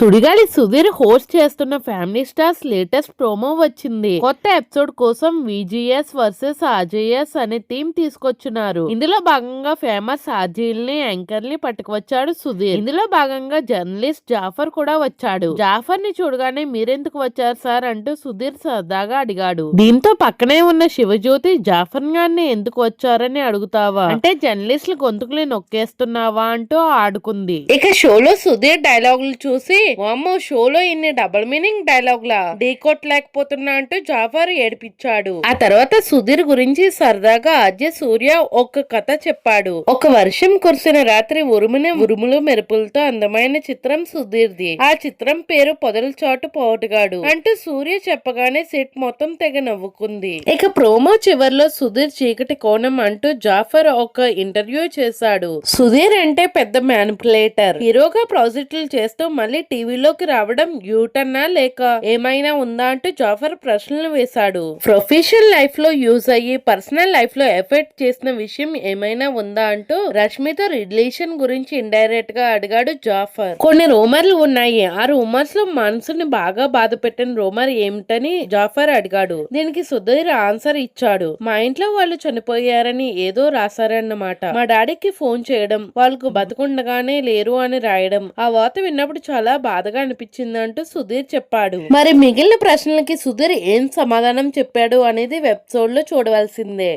సుడిగాలి Sudheer host చేస్తున్న family stars latest promo వచ్చింది. కొత్త ఎపిసోడ్ కోసం విజిఎస్ వర్సెస్ ఆర్జేఎస్ అనే థీమ్ తీసుకొచ్చున్నారు. ఇందులో భాగంగా ఫేమస్ ఆర్జీల్ని యాంకర్ని పట్టుకువచ్చాడు సుధీర్. ఇందులో భాగంగా జర్నలిస్ట్ జాఫర్ కూడా వచ్చాడు. జాఫర్ని చూడగానే మీరెందుకు వచ్చారు సార్? అంటూ సుధీర్ సరదాగా అడిగాడు. దీంతో పక్కనే ఉన్న శివజ్యోతి జాఫర్ గారిని ఎందుకు వచ్చారని అడుగుతావా? అంటే జర్నలిస్టుల గొంతుకులే నొక్కేస్తున్నావా? అంటూ ఆడుకుంది. ఇక షోలో సుధీర్ డైలాగులు చూసి వామ్మో షోలో ఇన్ని డబుల్ మీనింగ్ డైలాగ్ లా? లేకపోతున్నా అంటూ జాఫర్ ఏడిపించాడు. ఆ తర్వాత సుధీర్ గురించి సరదాగా అజయ్ సూర్య ఒక కథ చెప్పాడు. ఒక వర్షం కురిసిన రాత్రి ఉరుమున ఉరుములు మెరుపులతో అందమైన చిత్రం సుధీర్ది. ఆ చిత్రం పేరు పొదల చాటు పోటుగాడు అంటూ సూర్య చెప్పగానే సెట్ మొత్తం తెగ నవ్వుకుంది. ఇక ప్రోమో చివర్లో సుధీర్ చీకటి కోణం అంటూ జాఫర్ ఒక ఇంటర్వ్యూ చేశాడు. సుధీర్ అంటే పెద్ద మ్యానిపులేటర్ హీరోగా ప్రాజెక్టులు చేస్తూ మళ్ళీ టీవీలోకి రావడం యూటర్నా లేక ఏమైనా ఉందా అంటూ జాఫర్ ప్రశ్నలు వేశాడు. ప్రొఫెషనల్ లైఫ్లో యూజ్ అయ్యి పర్సనల్ లైఫ్లో ఎఫెక్ట్ చేసిన విషయం ఏమైనా ఉందా అంటూ రష్మితో రిలేషన్ గురించి ఇండైరెక్ట్గా అడిగాడు జాఫర్. కొన్ని రూమర్లు ఉన్నాయి. ఆ రూమర్స్లో మనసుని బాగా బాధ పెట్టిన రూమర్ ఏమిటని జాఫర్ అడిగాడు. దీనికి సుధీర్ ఆన్సర్ ఇచ్చాడు. మా ఇంట్లో వాళ్ళు చనిపోయారని ఏదో రాశారన్నమాట. మా డాడీకి ఫోన్ చేయడం వాళ్ళకు బతుకుండగానే లేరు అని రాయడం ఆ వాత విన్నప్పుడు చాలా బాధగా అనిపించింది అంటూ సుధీర్ చెప్పాడు. మరి మిగిలిన ప్రశ్నలకి సుధీర్ ఏం సమాధానం చెప్పాడు అనేది వెబ్సైట్లో చూడవలసిందే.